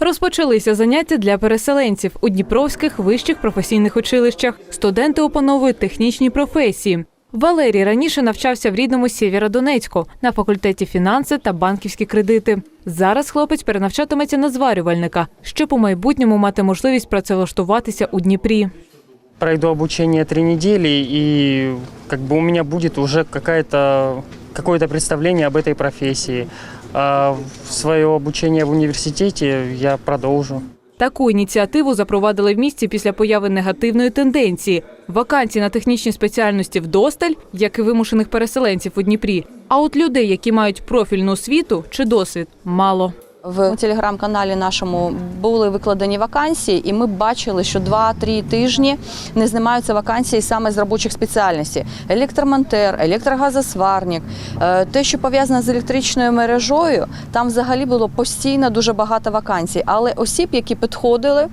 Розпочалися заняття для переселенців у Дніпровських вищих професійних училищах. Студенти опановують технічні професії. Валерій раніше навчався в рідному Сєвєродонецьку на факультеті фінанси та банківські кредити. Зараз хлопець перенавчатиметься на зварювальника, щоб у майбутньому мати можливість працевлаштуватися у Дніпрі. пройду обучение три недели, и как бы у будет уже какая-то какое-то представление об этой профессии. А своє обучення в університеті я продовжу. Таку ініціативу запровадили в місті після появи негативної тенденції. Вакансій на технічні спеціальності вдосталь, як і вимушених переселенців у Дніпрі. А от людей, які мають профільну освіту чи досвід, мало. В телеграм-каналі нашому були викладені вакансії, і ми бачили, що 2-3 тижні не знімаються вакансії саме з робочих спеціальностей: електромонтер, електрогазосварник. Е, Те, що пов'язане з електричною мережою, там взагалі було постійно дуже багато вакансій. Але осіб, які підходили.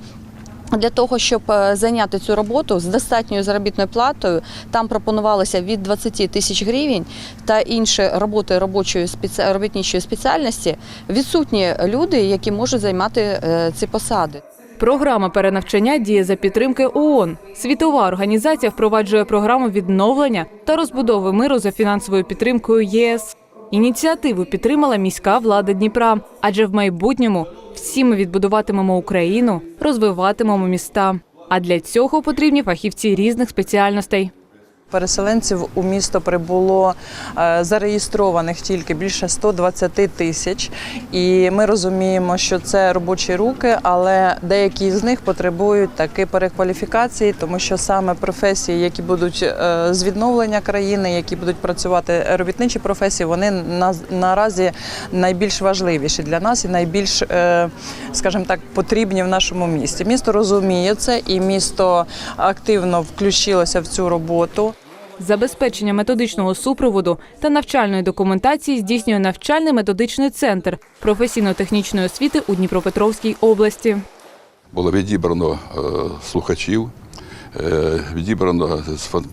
Для того щоб е, зайняти цю роботу з достатньою заробітною платою, там пропонувалося від 20 тисяч гривень та інші роботи робочої робітничої спеціальності. Відсутні люди, які можуть займати е, ці посади. Програма перенавчання діє за підтримки ООН. Світова організація впроваджує програму відновлення та розбудови миру за фінансовою підтримкою ЄС. Ініціативу підтримала міська влада Дніпра, адже в майбутньому всі ми відбудуватимемо Україну, розвиватимемо міста. А для цього потрібні фахівці різних спеціальностей. Переселенців у місто прибуло е, зареєстрованих тільки більше 120 тисяч, і ми розуміємо, що це робочі руки, але деякі з них потребують таки перекваліфікації, тому що саме професії, які будуть е, з відновлення країни, які будуть працювати робітничі професії, вони на, наразі найбільш важливіші для нас і найбільш, е, скажімо так, потрібні в нашому місті. Місто розуміє це, і місто активно включилося в цю роботу. Забезпечення методичного супроводу та навчальної документації здійснює навчальний методичний центр професійно-технічної освіти у Дніпропетровській області. було відібрано е, слухачів, відібрано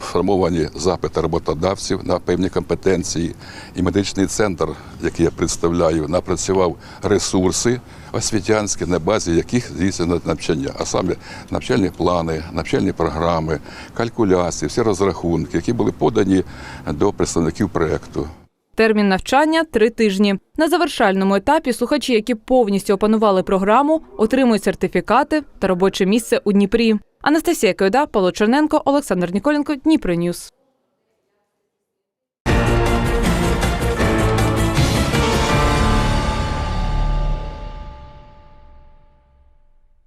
сформовані запити роботодавців на певні компетенції. І медичний центр, який я представляю, напрацював ресурси освітянські, на базі яких здійснено навчання, а саме навчальні плани, навчальні програми, калькуляції, всі розрахунки, які були подані до представників проєкту. Термін навчання три тижні. На завершальному етапі слухачі, які повністю опанували програму, отримують сертифікати та робоче місце у Дніпрі. Анастасія Койда, Павло Черненко, Олександр Ніколенко, Дніпро Ньюс.